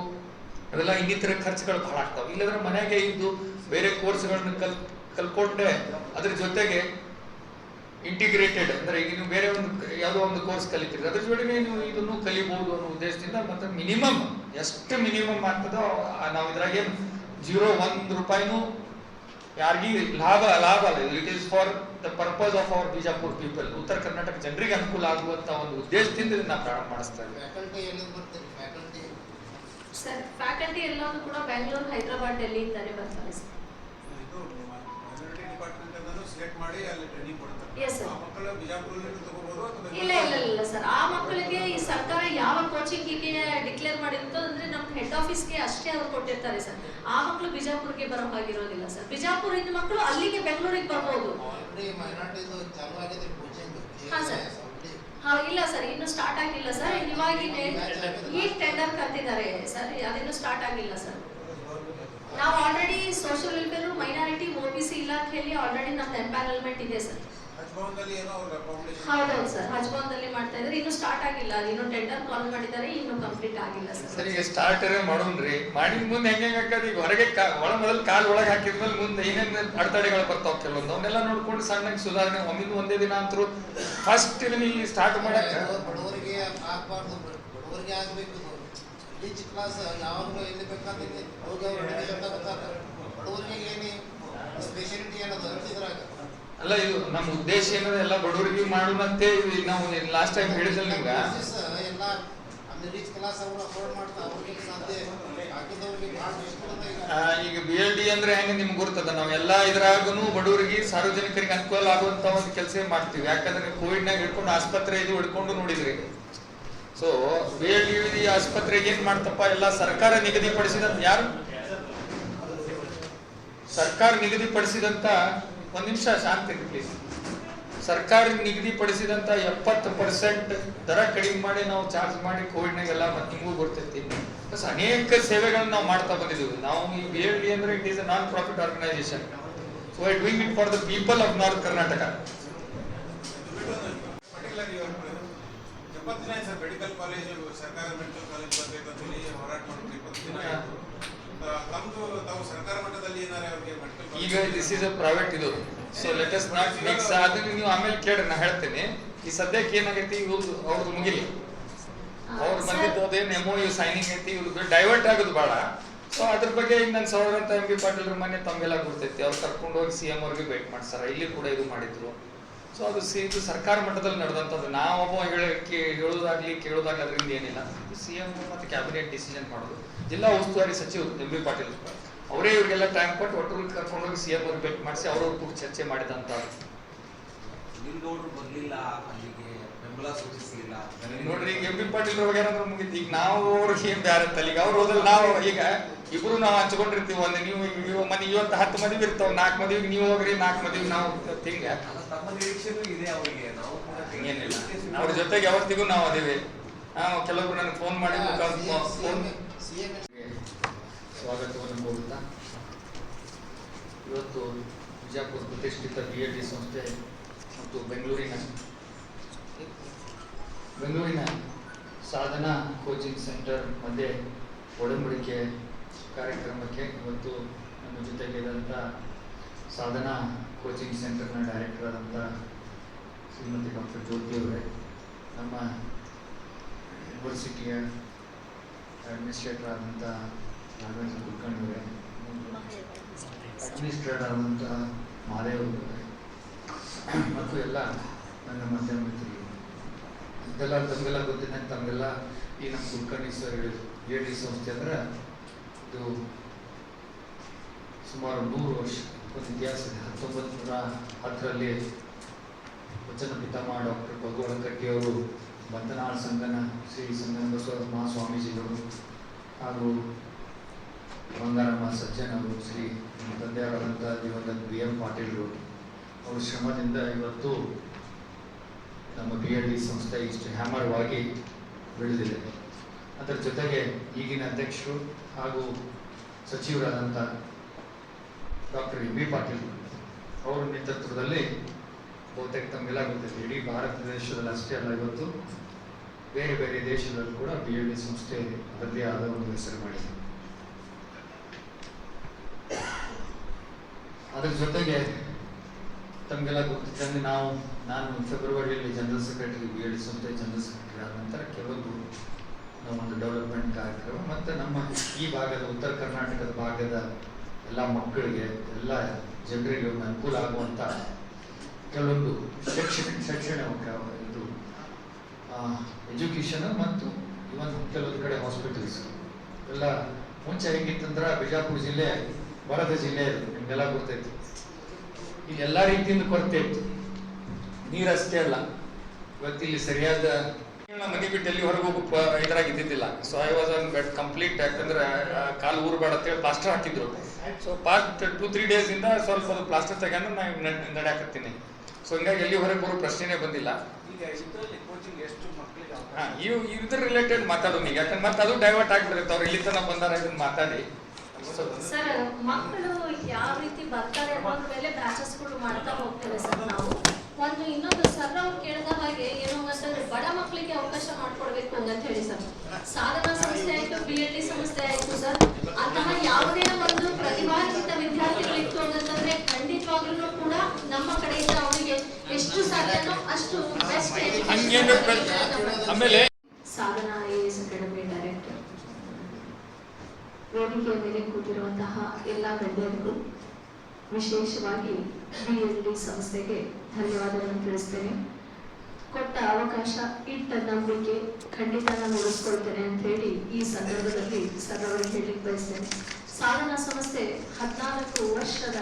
ಅವೆಲ್ಲ ಇನ್ನಿತರ ಖರ್ಚುಗಳು ಬಹಳ ಆಗ್ತಾವೆ. ಇಲ್ಲದ್ರೆ ಮನೆಗೆ ಇದ್ದು ಬೇರೆ ಕೋರ್ಸ್ಗಳನ್ನ ಕಲ್ ಕಲ್ಕೊಂಡ್ರೆ ಅದ್ರ ಜೊತೆಗೆ ಇಂಟಿಗ್ರೇಟೆಡ್ ಅಂದ್ರೆ ಈಗ ನೀವು ಬೇರೆ ಒಂದು ಯಾವುದೋ ಒಂದು ಕೋರ್ಸ್ ಕಲಿತೀರಿ ಅದ್ರ ಜೊತೆಗೆ ನೀವು ಇದನ್ನು ಕಲಿಬಹುದು ಅನ್ನೋ ಉದ್ದೇಶದಿಂದ ಮತ್ತೆ ಮಿನಿಮಮ್ ಎಷ್ಟು ಮಿನಿಮಮ್ ಆಗ್ತದೋ ನಾವು ಇದ್ರಾಗ ಏನು ಜೀರೋ ಒಂದು ರೂಪಾಯಿನೂ ಯಾರಿಗೂ ಲಾಭ ಲಾಭ ಅಲ್ಲ. It is for the purpose of our Bijapur people ಉತ್ತರ ಕರ್ನಾಟಕ ಜನರಿಗೆ ಅನುಕೂಲ ಆಗುವಂತ ಒಂದು ಉದ್ದೇಶದಿಂದ ಇದನ್ನ ಪ್ರಾರಂಭ ಮಾಡಿಸ್ತಾ ಇದ್ದೀವಿ. ಸರ್ ಫ್ಯಾಕಲ್ಟಿ ಎಲ್ಲಾದ್ರು ಕೂಡ ಬೆಂಗಳೂರು ಹೈದರಾಬಾದ್ ಡೆಲ್ಲಿ ಇಂದಾನೆ ಬರ್ತಾರೆ ಸರ್ ಇದು ಡಿಪಾರ್ಟ್ಮೆಂಟ್ ಸೆಲೆಕ್ಟ್ ಮಾಡಿ ಅಲ್ಲಿ ಟ್ರೈನಿಂಗ್ ಕೊಡ್ತಾರೆ Yes, sir. ಆ ಮಕ್ಕಳು ಬಿಜಾಪುರದಲ್ಲಿ ತಗೋಬಹುದು ಅಥವಾ ಇಲ್ಲ ಇಲ್ಲ ಇಲ್ಲ ಸರ್ ಆ ಮಕ್ಕಳಿಗೆ ಈ ಸರ್ಕಾರ ಯಾವ ಕೋಚಿಂಗಿಗೆ ಡಿಕ್ಲೇರ್ ಮಾಡಿರುತ್ತೋ ಅಂದ್ರೆ ನಮ್ಮ ಹೆಡ್ ಆಫೀಸ್ಗೆ ಅಷ್ಟೇ ಅವ್ರು ಕೊಟ್ಟಿರ್ತಾರೆ ಸರ್ ಆ ಮಕ್ಕಳು ಬಿಜಾಪುರ್ಗೆ ಬರೋ ಹಾಗಿರೋದಿಲ್ಲ ಸರ್ ಬಿಜಾಪುರದ ಮಕ್ಕಳು ಅಲ್ಲಿಗೆ ಬೆಂಗಳೂರಿಗೆ ಬರ್ಬೋದು. ಆಲ್ರೆಡಿ ಮೈನಾರಿಟಿದು ಚಾಲು ಆಗಿದೆ ಕೋಚಿಂಗ್ ಹಾ, sir. ಇಲ್ಲ ಸರ್, ಇನ್ನು ಸ್ಟಾರ್ಟ್ ಆಗಿಲ್ಲ ಸರ್. ಇವಾಗಿನೇ ಈ ಟೆಂಡರ್ ಕರ್ತಿದ್ದಾರೆ ಸರ್, ಅದಿನ್ನು ಸ್ಟಾರ್ಟ್ ಆಗಿಲ್ಲ ಸರ್. ನಾವು already social welfare minority O B C ಇಲಾಖೆಯಲ್ಲಿ ಆಲ್ರೆಡಿ ನಮ್ದು ಎಂಪ್ಯಾನಲ್ಮೆಂಟ್ ಇದೆ ಸರ್. ಹೌದೌದು ಸರ್. ಹಜ್ಬಾಂದಲ್ಲಿ ಮಾಡ್ತಾ ಇದ್ರೆ ಇನ್ನು ಸ್ಟಾರ್ಟ್ ಆಗಿಲ್ಲ. ಅದು ಇನ್ನು ಟೆಂಡರ್ ಕಾಲ್ ಮಾಡಿದ್ದಾರೆ. ಇನ್ನು ಕಂಪ್ಲೀಟ್ ಆಗಿಲ್ಲ ಸರ್. ಸರ್ ಈಗ ಸ್ಟಾರ್ಟರ್ ಮಾಡೋಣ್ರಿ. ಮಾಡಿದ ಮುಂದೆ ಹೆಂಗೆ ಹಾಕದ್ ಈಗ ಹೊರಗೆ ಕಾ- ಒಳ ಮೊದಲು ಕಾಲ್ ಒಳಗೆ ಹಾಕಿದ್ಮೇಲೆ ಮುಂದೆ ಏನೇನು ಅಡೆತಡೆಗಳು ಬರ್ತಾವೆ ಕೆಲವೊಂದು? ಅವನ್ನೆಲ್ಲ ನೋಡ್ಕೊಂಡು ಸಣ್ಣಗೆ ಸುಧಾರಣೆ ಒಮ್ಮಿಂದ ಒಂದೇ ದಿನ ಅಂತರೂ ಫಸ್ಟ್ ಇದನ್ನ ಇಲ್ಲಿ ಸ್ಟಾರ್ಟ್ ಮಾಡಕ್ಕೆ ಬಡವರಿಗೆ ಆಗಬಾರ್ದು ಬಡವರಿಗೆ ಆಗಬೇಕು ಈಚ್ ಕ್ಲಾಸ್ ಯಾವಾಗಲೂ ಎಲ್ಲಿ ಬೇಕಾದ್ರೆ ಹೋಗಿ ಅವ್ರು education ತಗೋತಾರೆ ಬಡವರಿಗೆ ಏನೇ ಸ್ಪೆಷಾಲಿಟಿ ಏನದು ಇದ್ರಾಗ ಅಲ್ಲ ಇದು ನಮ್ಮ ಉದ್ದೇಶ ಏನದ ಎಲ್ಲ ಬಡವರಿಗೆ ಮಾಡುವಂತೆ ನಾವು ಲಾಸ್ಟ್ ಟೈಮ್ ಹೇಳಿದ್ರಲ್ಲ ನಿಮ್ಗೆ? ಎಲ್ಲ ಕ್ಲಾಸ್ ಅವರು ಅಫೋರ್ಡ್ ಅವ್ರಿಗೆ ಸಾಧ್ಯ ಈಗ ಬಿ ಎಲ್ ಡಿ ಅಂದ್ರೆ ಹೆಂಗೆ ನಿಮ್ಗೆ ಗೊತ್ತದ ನಾವು ಎಲ್ಲಾ ಇದ್ರಾಗನು ಬಡವರಿಗೆ ಸಾರ್ವಜನಿಕರಿಗೆ ಅನುಕೂಲ ಆಗುವಂತ ಒಂದು ಕೆಲಸ ಮಾಡ್ತೀವಿ. ಯಾಕಂದ್ರೆ ಕೋವಿಡ್ ನಾಗ ಹಿಡ್ಕೊಂಡು ಆಸ್ಪತ್ರೆ ಇದು ಹಿಡ್ಕೊಂಡು ನೋಡಿದ್ರಿ. ಸೊ ಬಿ ಎಲ್ ಡಿ ಆಸ್ಪತ್ರೆಗೆ ಏನ್ ಮಾಡ್ತಪ್ಪ? ಎಲ್ಲ ಸರ್ಕಾರ ನಿಗದಿಪಡಿಸಿದಂತ ಯಾರು? ಸರ್ಕಾರ ನಿಗದಿಪಡಿಸಿದಂತ ಒಂದ್ ನಿಮಿಷ ಶಾಂತಿ ಪ್ಲೀಸ್ ಸರ್ಕಾರ ನಿಗದಿಪಡಿಸಿದಂತ ಎಪ್ಪತ್ತು ಪರ್ಸೆಂಟ್ ದರ ಕಡಿಮೆ ಮಾಡಿ ನಾವು ಚಾರ್ಜ್ ಮಾಡಿ ಕೋವಿಡ್ನಾಗೆಲ್ಲ ಮತ್ತೆ ನಿಮಗೂ ಗೊತ್ತೈತಿ ಪ್ಲಸ್ ಅನೇಕ ಸೇವೆಗಳನ್ನ ನಾವು ಮಾಡ್ತಾ ಬಂದಿದ್ದೀವಿ. ನಾವು ಈಗ ಹೇಳಿ ಅಂದ್ರೆ it is a non profit organisation so I doing it for the people of north Karnataka ಎಪ್ಪತ್ತು ದಿನ ಸರ್ ಮೆಡಿಕಲ್ ಕಾಲೇಜ್ ಸರ್ಕಾರ ಮೆಡಿಕಲ್ ಕಾಲೇಜ್ ಬರ್ಬೇಕು ಹೋರಾಟ ಈಗ ದಿಸ್ ಇಸ್ ಅ ಪ್ರೈವೇಟ್ ಇದು. So let us not mix ಅದನ್ನ ನೀವು ಆಮೇಲೆ ಕೇಳಿ ನಾ ಹೇಳ್ತೇನೆ. ಈ ಸದ್ಯಕ್ಕೆ ಏನಾಗೈತಿ ಇವ್ರು ಅವ್ರದ್ದು ಮುಗಿಲಿ. ಅವ್ರು ಬಂದಿದ್ದು ಅದೇನು ಎಂ ಯು ಸೈನಿಂಗ್ ಐತಿ ಇವ್ರದ್ದು ಡೈವರ್ಟ್ ಆಗೋದು ಭಾಳ ಸೊ ಅದ್ರ ಬಗ್ಗೆ ಈಗ ನನ್ನ ಸೌರಂತ ಎಂ ಬಿ ಪಾಟೀಲ್ ಮನೆ ತಮ್ಗೆಲ್ಲ ಗೊತ್ತೈತಿ ಅವ್ರು ಕರ್ಕೊಂಡು ಹೋಗಿ ಸಿ ಎಂ ಅವ್ರಿಗೆ ಭೇಟಿ ಮಾಡ್ಸಾರ. ಇಲ್ಲಿ ಕೂಡ ಇದು ಮಾಡಿದ್ರು. ಸೊ ಅದು ಸಿ ಇದು ಸರ್ಕಾರ ಮಟ್ಟದಲ್ಲಿ ನಡೆದಂಥದ್ದು. ನಾವೊಬ್ಬ ಹೇಳಕ್ಕೆ ಹೇಳೋದಾಗ್ಲಿ ಕೇಳೋದಾಗ್ಲಿ ಅದರಿಂದ ಏನಿಲ್ಲ. ಸಿ ಎಂ ಮತ್ತು ಕ್ಯಾಬಿನೆಟ್ ಡಿಸಿಷನ್ ಮಾಡೋದು. ಜಿಲ್ಲಾ ಉಸ್ತುವಾರಿ ಸಚಿವ ಎಂ ಬಿ ಪಾಟೀಲ್ ಅವರೇ ಇವರಿಗೆಲ್ಲ ಟೈಮ್ ಕೊಟ್ಟು ಒಟ್ಟು ಕರ್ಕೊಂಡೋಗಿ ಸಿ ಎಂ ಅವ್ರಿಗೆ ಭೇಟಿ ಮಾಡಿಸಿ ಅವರವ್ರ ಕೂಡ ಚರ್ಚೆ ಮಾಡಿದಂತ ಬರ್ಲಿಲ್ಲ ಅಲ್ಲಿಗೆ ಬೆಂಬಲ ಸೂಚಿಸಲಿಲ್ಲ. ನೋಡ್ರಿ ಈಗ ಎಂ ಬಿ ಪಾಟೀಲ್ ಅವ್ರಿಗೆ ಏನಾದ್ರು ಮುಗಿತು ಈಗ ನಾವು ಅವ್ರಿಗೆ ಏನ್ ಬೇರೆ ಈಗ ಅವ್ರು ಹೋದ್ರೆ ನಾವು ಈಗ ಇಬ್ರು ನಾವು ಹಂಚ್ಕೊಂಡಿರ್ತೀವಿ ಒಂದು ನೀವು ನೀವು ಮನೆ ಇವತ್ತು ಹತ್ತು ಮದುವೆ ಇರ್ತಾವ ನಾಲ್ಕು ಮದುವೆಗೆ ನೀವು ಹೋಗ್ರಿ ನಾಲ್ಕು ಮದುವೆಗೆ ನಾವು ಹಿಂಗ. ನಿರೀಕ್ಷೆನೂ ಇದೆ ಅವರಿಗೆ ನಾವು ಕೂಡ ಏನಿಲ್ಲ ಅವ್ರ ಜೊತೆಗೆ ಯಾವತ್ತಿಗೂ ನಾವು ಅದೇವಿ. ನಾವು ಕೆಲವೊಬ್ರು ನನಗೆ ಫೋನ್ ಮಾಡಿ ಫೋನ್ ಸ್ವಾಗತವನ್ನು ಕೋರುತ್ತಾ ಇವತ್ತು ಬಿಜಾಪುರ ಪ್ರತಿಷ್ಠಿತ ಬಿ ಎಲ್ ಡಿ ಸಂಸ್ಥೆ ಮತ್ತು ಬೆಂಗಳೂರಿನ ಬೆಂಗಳೂರಿನ ಸಾಧನಾ ಕೋಚಿಂಗ್ ಸೆಂಟರ್ ಮಧ್ಯೆ ಒಡಂಬಡಿಕೆ ಕಾರ್ಯಕ್ರಮಕ್ಕೆ ಇವತ್ತು ನಮ್ಮ ಜೊತೆಗಿರುವಂಥ ಸಾಧನಾ ಕೋಚಿಂಗ್ ಸೆಂಟರ್ನ ಡೈರೆಕ್ಟರ್ ಆದಂಥ ಶ್ರೀಮತಿ ಡಾಕ್ಟರ್ ಜ್ಯೋತಿ ಅವರೇ, ನಮ್ಮ ಯೂನಿವರ್ಸಿಟಿಯ ಅಡ್ಮಿನಿಸ್ಟ್ರೇಟರ್ ಆದಂಥ ನಾಗೇಂದ್ರ ಅಡ್ಮಿನಿಸ್ಟ್ರೇಟರ್ ಆದಂಥ ಮಹಾದೇವ್ ಅವರೇ ಮತ್ತು ಎಲ್ಲ ನನ್ನ ಮಧ್ಯ ಮಿತ್ರರು. ಇದೆಲ್ಲ ತಮಗೆಲ್ಲ ಗೊತ್ತಿನ ತಮಗೆಲ್ಲ ಈ ನಮ್ಮ ಕುಲಕರ್ಣಿ ಸರ್ ಹೇಳಿದ್ರು ಎ ಡಿ ಸಂಸ್ಥೆ ಅಂದ್ರೆ ಇದು ಸುಮಾರು ನೂರು ವರ್ಷ ಒಂದು ಇತಿಹಾಸ ಇದೆ. ಹತ್ತೊಂಬತ್ತು ನೂರ ಹತ್ತರಲ್ಲಿ ವಚನ ಪಿತಾಮಹ ಡಾಕ್ಟರ್ ಭಗವಾನ್ ಕಟ್ಟಿಯವರು ಬಂಧನಾಳ ಸಂಗನ, ಶ್ರೀ ಸಂಗನ ಬಸವ ಮಹಾಸ್ವಾಮೀಜಿಗಳು ಹಾಗೂ ಬಂಗಾರಮ್ಮ ಸಜ್ಜನ್ ಅವರು ಶ್ರೀ ತಂದೆಯವರಾದಂಥ ದಿವಂಗತ ಬಿ ಎಂ ಪಾಟೀಲ್ರು, ಅವ್ರ ಶ್ರಮದಿಂದ ಇವತ್ತು ನಮ್ಮ ಬಿ ಎಲ್ ಡಿ ಸಂಸ್ಥೆ ಇಷ್ಟು ಹ್ಯಾಮರವಾಗಿ ಬೆಳೆದಿದೆ. ಅದರ ಜೊತೆಗೆ ಈಗಿನ ಅಧ್ಯಕ್ಷರು ಹಾಗೂ ಸಚಿವರಾದಂಥ ಡಾಕ್ಟರ್ ಎಂ ಬಿ ಪಾಟೀಲ್ ಅವರ ನೇತೃತ್ವದಲ್ಲಿ ಬಹುತೇಕ ತಮಗೆಲ್ಲ ಗೊತ್ತಿದೆ. ಇಡೀ ಭಾರತ ದೇಶದಲ್ಲಿ ಅಷ್ಟೇ ಅಲ್ಲ, ಇವತ್ತು ಬೇರೆ ಬೇರೆ ದೇಶದಲ್ಲೂ ಕೂಡ ಬಿ ಎಲ್ ಡಿ ಸಂಸ್ಥೆ ಅದರದೇ ಆದ ಒಂದು ಹೆಸರು ಮಾಡಿದೆ. ಅದರ ಜೊತೆಗೆ ತಮಗೆಲ್ಲ ಗೊತ್ತಿದ್ದಂಗೆ ನಾವು, ನಾನು ಫೆಬ್ರವರಿಯಲ್ಲಿ general secretary B L D ಸಂಸ್ಥೆ ಜನರಲ್ ಸೆಕ್ರೆಟರಿ ಆದ ನಂತರ ಕೆಲವೊಂದು ಒಂದು ಡೆವಲಪ್ಮೆಂಟ್ ಕಾರ್ಯಕ್ರಮ ಮತ್ತು ನಮ್ಮ ಈ ಭಾಗದ ಉತ್ತರ ಕರ್ನಾಟಕದ ಭಾಗದ ಎಲ್ಲ ಮಕ್ಕಳಿಗೆ, ಎಲ್ಲ ಜನರಿಗೆ ಒಂದು ಅನುಕೂಲ ಆಗುವಂಥ ಕೆಲವೊಂದು ಶೈಕ್ಷಣಿಕ ಶೈಕ್ಷಣ ಇದು ಎಜುಕೇಷನ್ ಮತ್ತು ಇವನ್ ಕೆಲವೊಂದು ಕಡೆ ಹಾಸ್ಪಿಟಲ್ಸ್ ಎಲ್ಲ ಮುಂಚೆ ಹೆಂಗಿತ್ತಂದ್ರೆ ಬಿಜಾಪುರ ಜಿಲ್ಲೆ ಬರದ ಜಿಲ್ಲೆ ನಿಮ್ಗೆಲ್ಲ ಗೊತ್ತೈತಿ. ಇಲ್ಲಿ ಎಲ್ಲ ರೀತಿಯಿಂದ ಕೊರತೆ ಇತ್ತು. ನೀರಷ್ಟೇ ಅಲ್ಲ. ಇವತ್ತು ಇಲ್ಲಿ ಸರಿಯಾದ ಮನೆ ಬಿಟ್ಟು ಎಲ್ಲಿ ಹೊರಗೆ ಹೋಗೋ ಇದ್ರಾಗ ಇದ್ದಿದ್ದಿಲ್ಲ so I was bed complete ಯಾಕಂದ್ರೆ ಕಾಲು ಊರ್ಬೇಡ ಅಂತೇಳಿ ಪ್ಲಾಸ್ಟರ್ ಹಾಕಿದ್ರು. So past two three days ಇಂದ ಸ್ವಲ್ಪ ಅದು ಪ್ಲಾಸ್ಟರ್ ತಗೊಂಡು ನಾನು ನಡೆಯಾಕತ್ತೀನಿ. ಸೊ ಹಿಂಗಾಗಿ ಎಲ್ಲಿ ಹೊರಗೆ ಬರೋ ಪ್ರಶ್ನೆನೇ ಬಂದಿಲ್ಲ. ಈಗ ಇದರಲ್ಲಿ ಕೋಚಿಂಗ್ ಎಷ್ಟು ಮಕ್ಕಳಿಗೆ ಹಾ ಅವಕಾಶ ಇವ್ ಇದ್ರ ರಿಲೇಟೆಡ್ ಮಾತಾಡೋಣ ಈಗ ಯಾಕಂದ್ರೆ ಮತ್ತೆ ಅದು ಡೈವರ್ಟ್ ಆಗ್ಬಿಡುತ್ತೆ. ಅವ್ರು ಇಲ್ಲಿ ತನಕ ಬಂದಾರ ಇದನ್ನ ಮಾತಾಡಿ. ಸರ್ ಮಕ್ಕಳು ಯಾವ ರೀತಿ ಬರ್ತಾರೆ ಅನ್ನೋದ್ರ ಮೇಲೆ ಬ್ಯಾಚಸ್ಗಳು ಮಾಡ್ತಾ ಹೋಗ್ತೇವೆ ಸರ್ ನಾವು. ಒಂದು ಇನ್ನೊಂದು ಸರ್ ಅವ್ರು ಕೇಳಿದ ಹಾಗೆ ಏನೋ ಸರ್ ಬಡ ಮಕ್ಕಳಿಗೆ ಅವಕಾಶ ಮಾಡ್ಕೊಡ್ಬೇಕು ಅಂತ ಹೇಳಿ ಸರ್ ಸಾಧನಾ ಸಂಸ್ಥೆ ಆಯ್ತು ಬಿ ಎಲ್ ಡಿ ಸಂಸ್ಥೆ ಆಯ್ತು ಸರ್ ಅಂತಹ ಯಾವುದೇ ಒಂದು ಪ್ರತಿಭಾನ್ವಿತ ವಿದ್ಯಾರ್ಥಿಗಳಿತ್ತು ಅಂತಂದ್ರೆ ಖಂಡಿತವಾಗ್ಲೂ ಕೂಡ ನಮ್ಮ ಅವರಿಗೆ ಎಷ್ಟು ಸಾಧ್ಯನೋ ಅಷ್ಟು ಬೆಸ್ಟ್ ಹಂಗೇನು ಆಮೇಲೆ Sadhana I S academy director ವೇದಿಕೆಯ ಮೇಲೆ ಕೂತಿರುವಂತಹ ಎಲ್ಲ ಗಣ್ಯರಿಗೂ ವಿಶೇಷವಾಗಿ ಬಿಎಲ್ಡಿ ಸಂಸ್ಥೆಗೆ ಧನ್ಯವಾದಗಳನ್ನು ತಿಳಿಸ್ತೇನೆ. ಕೊಟ್ಟ ಅವಕಾಶ ಇಟ್ಟ ನಂಬಿಕೆ ಖಂಡಿತ ನಾನು ಉಳಿಸ್ಕೊಳ್ತೇನೆ ಅಂತ ಹೇಳಿ ಈ ಸಂದರ್ಭದಲ್ಲಿ ಸರ್ ಅವರಿಗೆ ಹೇಳಿ ಬಯಸ್ತೇನೆ. ಸಾಧನಾ ಸಂಸ್ಥೆ ಹದಿನಾಲ್ಕು ವರ್ಷದ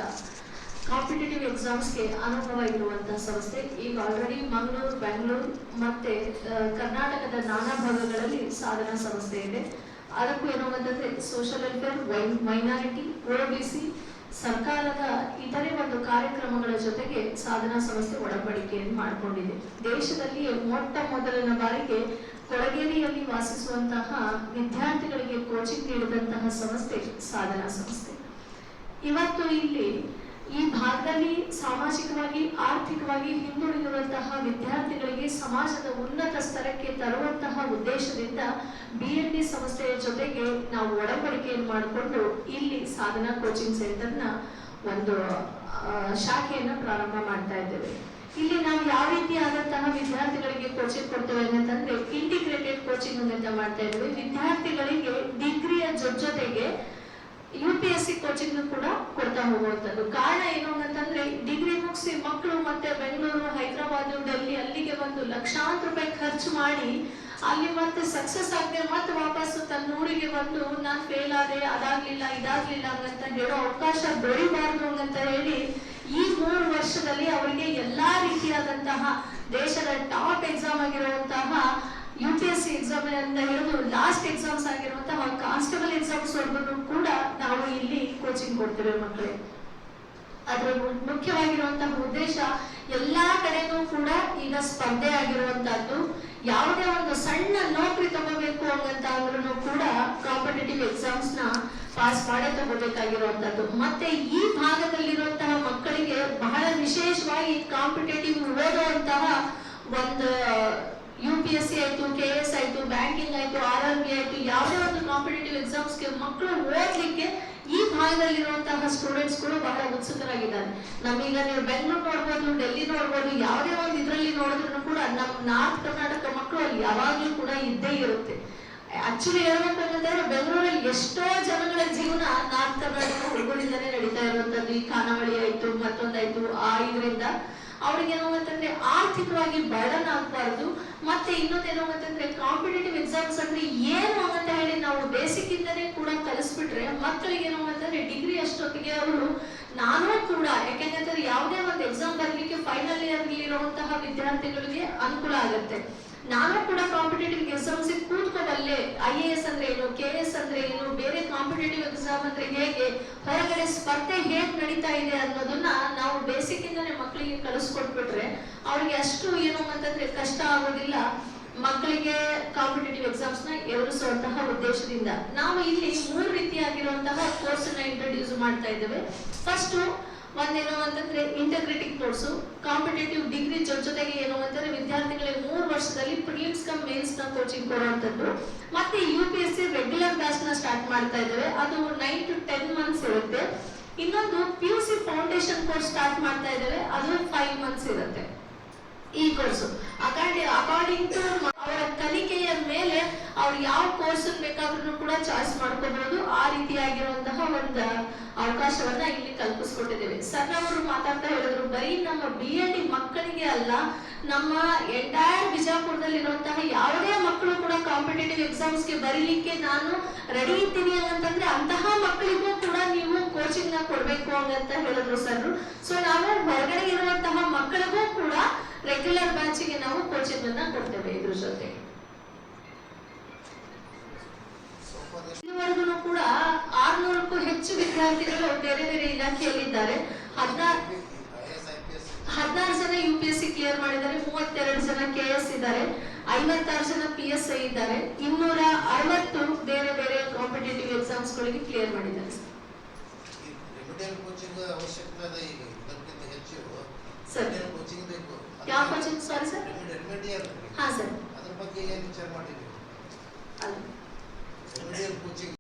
ಕಾಂಪಿಟೇಟಿವ್ ಎಕ್ಸಾಮ್ಸ್ಗೆ ಅನುಭವ ಇರುವಂತಹ ಸಂಸ್ಥೆ. ಈಗ ಆಲ್ರೆಡಿ ಮಂಗಳೂರು, ಬೆಂಗಳೂರು ಮತ್ತೆ ಕರ್ನಾಟಕದ ನಾನಾ ಭಾಗಗಳಲ್ಲಿ ಸಾಧನಾ ಸಂಸ್ಥೆ ಇದೆ. ಅದಕ್ಕೂ ಏನು ಅಂತಂದ್ರೆ ಸೋಷಿಯಲ್ ವೆಲ್ಫೇರ್ ಮೈನಾರಿಟಿ ಒಬಿಸಿ ಸರ್ಕಾರದ ಇತರೆ ಒಂದು ಕಾರ್ಯಕ್ರಮಗಳ ಜೊತೆಗೆ ಸಾಧನಾ ಸಂಸ್ಥೆ ಒಡಂಬಡಿಕೆಯನ್ನು ಮಾಡಿಕೊಂಡಿದೆ. ದೇಶದಲ್ಲಿ ಮೊಟ್ಟ ಮೊದಲನ ಬಾರಿಗೆ ಕೊಳಗೇರಿಯಲ್ಲಿ ವಾಸಿಸುವಂತಹ ವಿದ್ಯಾರ್ಥಿಗಳಿಗೆ ಕೋಚಿಂಗ್ ನೀಡಿದಂತಹ ಸಂಸ್ಥೆ ಸಾಧನಾ ಸಂಸ್ಥೆ. ಇವತ್ತು ಇಲ್ಲಿ ಈ ಭಾಗದಲ್ಲಿ ಸಾಮಾಜಿಕವಾಗಿ, ಆರ್ಥಿಕವಾಗಿ ಹಿಂದುಳಿದಿರುವಂತಹ ವಿದ್ಯಾರ್ಥಿಗಳಿಗೆ ಸಮಾಜದ ಉನ್ನತ ಸ್ತರಕ್ಕೆ ತರುವಂತಹ ಉದ್ದೇಶದಿಂದ ಬಿ ಎನ್ ಡಿ ಸಂಸ್ಥೆಯ ಜೊತೆಗೆ ನಾವು ಒಡಂಬಡಿಕೆಯನ್ನು ಮಾಡಿಕೊಂಡು ಇಲ್ಲಿ ಸಾಧನಾ ಕೋಚಿಂಗ್ ಸೆಂಟರ್ನ ಒಂದು ಶಾಖೆಯನ್ನು ಶಾಖೆಯನ್ನ ಪ್ರಾರಂಭ ಮಾಡ್ತಾ ಇದ್ದೇವೆ. ಇಲ್ಲಿ ನಾವು ಯಾವ ರೀತಿಯಾದಂತಹ ವಿದ್ಯಾರ್ಥಿಗಳಿಗೆ ಕೋಚಿಂಗ್ ಕೊಡ್ತೇವೆ ಅಂತಂದ್ರೆ ಇಂಟಿಗ್ರೇಟೆಡ್ ಕೋಚಿಂಗ್ ಅಂತ ಮಾಡ್ತಾ ಇದ್ದೇವೆ. ವಿದ್ಯಾರ್ಥಿಗಳಿಗೆ ಡಿಗ್ರಿಯ ಜೊತೆಗೆ U P S C coaching ಕೂಡ ಕೊಡ್ತಾ ಹೋಗುವಂಥದ್ದು. ಕಾರಣ ಏನು ಅಂತಂದ್ರೆ ಡಿಗ್ರಿ ಮುಗಿಸಿ ಮಕ್ಕಳು ಮತ್ತೆ ಬೆಂಗಳೂರು ಹೈದರಾಬಾದ್ ಡೆಲ್ಲಿ ಅಲ್ಲಿಗೆ ಬಂದು ಲಕ್ಷಾಂತರ ರೂಪಾಯಿ ಖರ್ಚು ಮಾಡಿ, ಅಲ್ಲಿ ಮತ್ತೆ ಸಕ್ಸಸ್ ಆಗದೆ ಮತ್ತೆ ವಾಪಸ್ ತನ್ನ ಊರಿಗೆ ಬಂದು, ನಾನು ಫೇಲ್ ಆದೆ, ಅದಾಗ್ಲಿಲ್ಲ, ಇದಾಗ್ಲಿಲ್ಲ ಅಂತ ಹೇಳೋ ಅವಕಾಶ ಬೆಳಿಬಾರ್ದು ಅಂತ ಹೇಳಿ, ಈ ಮೂರು ವರ್ಷದಲ್ಲಿ ಅವರಿಗೆ ಎಲ್ಲಾ ರೀತಿಯಾದಂತಹ ದೇಶದ ಟಾಪ್ ಎಕ್ಸಾಮ್ ಆಗಿರುವಂತಹ U P S C exam ಅಂತ ಹೇಳಿದ್ರು ಲಾಸ್ಟ್ ಎಕ್ಸಾಮ್ಸ್ ಆಗಿರುವಂತಹ ಕಾನ್ಸ್ಟೇಬಲ್ ಎಕ್ಸಾಮ್ಸ್ ವರ್ಗು ಕೂಡ ನಾವು ಇಲ್ಲಿ ಕೋಚಿಂಗ್ ಕೊಡ್ತೇವೆ ಮಕ್ಕಳಿಗೆ ಅದರ ಮುಖ್ಯವಾಗಿರುವಂತಹ ಉದ್ದೇಶ ಎಲ್ಲಾ ಕಡೆನೂ ಕೂಡ ಈಗ ಸ್ಪರ್ಧೆ ಆಗಿರುವಂತಹದ್ದು. ಯಾವುದೇ ಒಂದು ಸಣ್ಣ ನೌಕರಿ ತಗೋಬೇಕು ಅಂತ ಅಂದ್ರೂ ಕೂಡ ಕಾಂಪಿಟೇಟಿವ್ ಎಕ್ಸಾಮ್ಸ್ನ ಪಾಸ್ ಮಾಡೇ ತಗೋಬೇಕಾಗಿರುವಂತಹದ್ದು. ಮತ್ತೆ ಈ ಭಾಗದಲ್ಲಿರುವಂತಹ ಮಕ್ಕಳಿಗೆ ಬಹಳ ವಿಶೇಷವಾಗಿ ಕಾಂಪಿಟೇಟಿವ್ ಓದುವಂತಹ ಒಂದು ಯು ಪಿ ಎಸ್ ಸಿ ಆಯ್ತು ಕೆ ಎಸ್ ಆಯ್ತು ಬ್ಯಾಂಕಿಂಗ್ ಆಯ್ತು ಆರ್ ಆರ್ ಬಿ ಆಯ್ತು, ಯಾವುದೇ ಒಂದು ಕಾಂಪಿಟೇಟಿವ್ ಎಕ್ಸಾಮ್ಸ್ಗೆ ಮಕ್ಕಳು ಓದ್ಲಿಕ್ಕೆ ಈ ಭಾಗದಲ್ಲಿರುವಂತಹ ಸ್ಟೂಡೆಂಟ್ಸ್ ಕೂಡ ಬಹಳ ಉತ್ಸುಕರಾಗಿದ್ದಾರೆ. ನಮೀಗ ನೀವು ಬೆಂಗಳೂರು ನೋಡ್ಬೋದು ಡೆಲ್ಲಿ ನೋಡ್ಬೋದು, ಯಾವುದೇ ಒಂದು ಇದರಲ್ಲಿ ನೋಡಿದ್ರು ಕೂಡ ನಮ್ಮ ನಾರ್ತ್ ಕರ್ನಾಟಕ ಮಕ್ಕಳು ಅಲ್ಲಿ ಯಾವಾಗ್ಲೂ ಕೂಡ ಇದ್ದೇ ಇರುತ್ತೆ. ಆಕ್ಚುಲಿ ಹೇಳ್ಬೇಕಂತಂದ್ರೆ ಬೆಂಗಳೂರಲ್ಲಿ ಎಷ್ಟೋ ಜನಗಳ ಜೀವನ ನಾರ್ತ್ ಕರ್ನಾಟಕ ಹುಡುಗರಿಂದಲೇ ನಡೀತಾ ಇರುವಂತದ್ದು ಈ ಖಾನಾವಳಿ ಆಯ್ತು, ಮತ್ತೊಂದಾಯ್ತು, ಆ ಇದರಿಂದ ಅವ್ರಿಗೆ ಏನು ಅಂತಂದ್ರೆ ಆರ್ಥಿಕವಾಗಿ ಬರ್ಡನ್ ಆಗ್ಬಾರ್ದು, ಮತ್ತೆ ಇನ್ನೊಂದೇನೋ ಅಂತಂದ್ರೆ ಕಾಂಪಿಟೇಟಿವ್ ಎಕ್ಸಾಮ್ಸ್ ಅಂದ್ರೆ ಏನು ಅಂತ ಹೇಳಿ ನಾವು ಬೇಸಿಕ್ ಇಂದನೇ ಕೂಡ ಕಲಿಸ್ಬಿಟ್ರೆ ಮಕ್ಕಳಿಗೆ ಏನೋ ಅಂತಂದ್ರೆ ಡಿಗ್ರಿ ಅಷ್ಟೊತ್ತಿಗೆ ಅವರು ನಾನು ಕೂಡ, ಯಾಕೆಂದ್ರೆ ಯಾವುದೇ ಒಂದು ಎಕ್ಸಾಮ್ ಬರಲಿಕ್ಕೆ ಫೈನಲ್ ಇಯರ್ ಇರುವಂತಹ ವಿದ್ಯಾರ್ಥಿಗಳಿಗೆ ಅನುಕೂಲ ಆಗುತ್ತೆ. ನಾನು ಕೂಡ ಕಾಂಪಿಟೇಟಿವ್ ಎಕ್ಸಾಮ್ಸ್ ಕೂತ್ಕೋಬಲ್ಲೆ ಐ ಎ ಎಸ್ ಅಂದ್ರೆ ಏನು ಕೆ ಎಸ್ ಅಂದ್ರೆ ಏನು, ಬೇರೆ ಕಾಂಪಿಟೇಟಿವ್ ಎಕ್ಸಾಮ್ ಅಂದ್ರೆ ಹೇಗೆ ಹೊರಗಡೆ ಸ್ಪರ್ಧೆ ಹೇಗ್ ನಡೀತಾ ಇದೆ ಅನ್ನೋದನ್ನ ನಾವು ಬೇಸಿಕ್ ಇಂದಾನೆ ಮಕ್ಕಳಿಗೆ ಕಲಿಸ್ಕೊಟ್ಬಿಟ್ರೆ ಅವ್ರಿಗೆ ಅಷ್ಟು ಏನು ಅಂತಂದ್ರೆ ಕಷ್ಟ ಆಗೋದಿಲ್ಲ. ಮಕ್ಕಳಿಗೆ ಕಾಂಪಿಟೇಟಿವ್ ಎಕ್ಸಾಮ್ಸ್ನ ಎದುರಿಸುವಂತಹ ಉದ್ದೇಶದಿಂದ. ನಾವು ಇಲ್ಲಿ ಮೂರು ರೀತಿಯಾಗಿರುವಂತಹ ಕೋರ್ಸ್ನ ಇಂಟ್ರೊಡ್ಯೂಸ್ ಮಾಡ್ತಾ ಇದ್ದೇವೆ. ಫಸ್ಟ್ ಒಂದೇನು ಅಂತಂದ್ರೆ ಇಂಟರ್ಗ್ರೇಟಿವ್ ಕೋರ್ಸು ಕಾಂಪಿಟೇಟಿವ್ ಡಿಗ್ರಿ ಜೊತೆಗೆ ಏನು ಅಂತಂದ್ರೆ ವಿದ್ಯಾರ್ಥಿಗಳಿಗೆ ಮೂರು ವರ್ಷದಲ್ಲಿ ಪ್ರಿಲಿಮ್ಸ್ ಕಮ್ ಮೇನ್ಸ್ನ ಕೋಚಿಂಗ್ ಕೊಡುವಂತದ್ದು ಮತ್ತೆ U P S C regular ಬ್ಯಾಚ್ನ start ಮಾಡ್ತಾ ಇದ್ದೇವೆ. ಅದು ನೈನ್ ಟು ಟೆನ್ ಮಂತ್ಸ್ ಇರುತ್ತೆ. ಇನ್ನೊಂದು P U C foundation course start ಮಾಡ್ತಾ ಇದ್ದೇವೆ. ಅದು ಫೈವ್ ಮಂತ್ಸ್ ಇರುತ್ತೆ. ಈ ಕೋರ್ಸ್ ಅಕಾರ್ಡಿ ಅಕಾರ್ಡಿಂಗ್ ಟು ಅವರ ಕಲಿಕೆಯ ಮೇಲೆ ಅವ್ರು ಯಾವ ಕೋರ್ಸ್ ಬೇಕಾದ್ರೂ ಕೂಡ ಚಾಯ್ಸ್ ಮಾಡ್ಕೋಬಹುದು ಆ ರೀತಿಯಾಗಿರುವಂತಹ ಒಂದು ಅವಕಾಶವನ್ನ ಇಲ್ಲಿ ಕಲ್ಪಿಸ್ಕೊಟ್ಟಿದ್ದೇವೆ. ಸರ್ ಅವರು ಮಾತಾಡ್ತಾ ಹೇಳಿದ್ರು ಬರೀ ನಮ್ಮ ಬಿ ಎಡ್ ಮಕ್ಕಳಿಗೆ ಅಲ್ಲ, ನಮ್ಮ ಎಂಟೈರ್ ಬಿಜಾಪುರದಲ್ಲಿರುವಂತಹ ಯಾವುದೇ ಮಕ್ಕಳು ಕೂಡ ಕಾಂಪಿಟೇಟಿವ್ ಎಕ್ಸಾಮ್ಸ್ಗೆ ಬರೀಲಿಕ್ಕೆ ನಾನು ರೆಡಿ ಇದ್ದೀನಿ ಅಂತಂದ್ರೆ ಅಂತಹ ಮಕ್ಕಳಿಗೂ ಕೂಡ ನೀವು ಕೋಚಿಂಗ್ನ ಕೊಡ್ಬೇಕು ಅಂತ ಹೇಳಿದ್ರು ಸರ್ ಸೊ ನಾವು ಹೊರಗಡೆ ಇರುವಂತಹ ಮಕ್ಕಳಿಗೂ ಕೂಡ ರೆಗ್ಯುಲರ್ ಬ್ಯಾಚಿಗೆ ನಾವು ಕೋಚಿಂಗ್ ಅನ್ನ ಕೊಡ್ತೇವೆ ಇದ್ರ ಜೊತೆ. ವಿದ್ಯಾರ್ಥಿಗಳು ಬೇರೆ ಬೇರೆ ಇಲಾಖೆಯಲ್ಲಿದ್ದಾರೆ. ಹದಿನಾರು ಜನ U P S C clear ಮಾಡಿದ್ದಾರೆ ಮೂವತ್ತೆರಡು ಜನ ಕೆ ಎಸ್ ಇದ್ದಾರೆ ಐವತ್ತಾರು ಜನ ಪಿ ಎಸ್ ಐ ಇದ್ದಾರೆ. ಇನ್ನೂರ ಅರವತ್ತು ಬೇರೆ ಬೇರೆ ಕಾಂಪಿಟೇಟಿವ್ ಎಕ್ಸಾಮ್ಸ್ ಗಳಿಗೆ ಕ್ಲಿಯರ್ ಮಾಡಿದ್ದಾರೆ. ಸರ್ ಯಾವ ಕೋಚಿಂಗ್ ಸಾರಿ ಸರ್ ಹಾ ಸರ್. ಅದ್ರ ಬಗ್ಗೆ ಏನು ವಿಚಾರ ರೆಮಿಡಿಯಲ್ ಕೋಚಿಂಗ್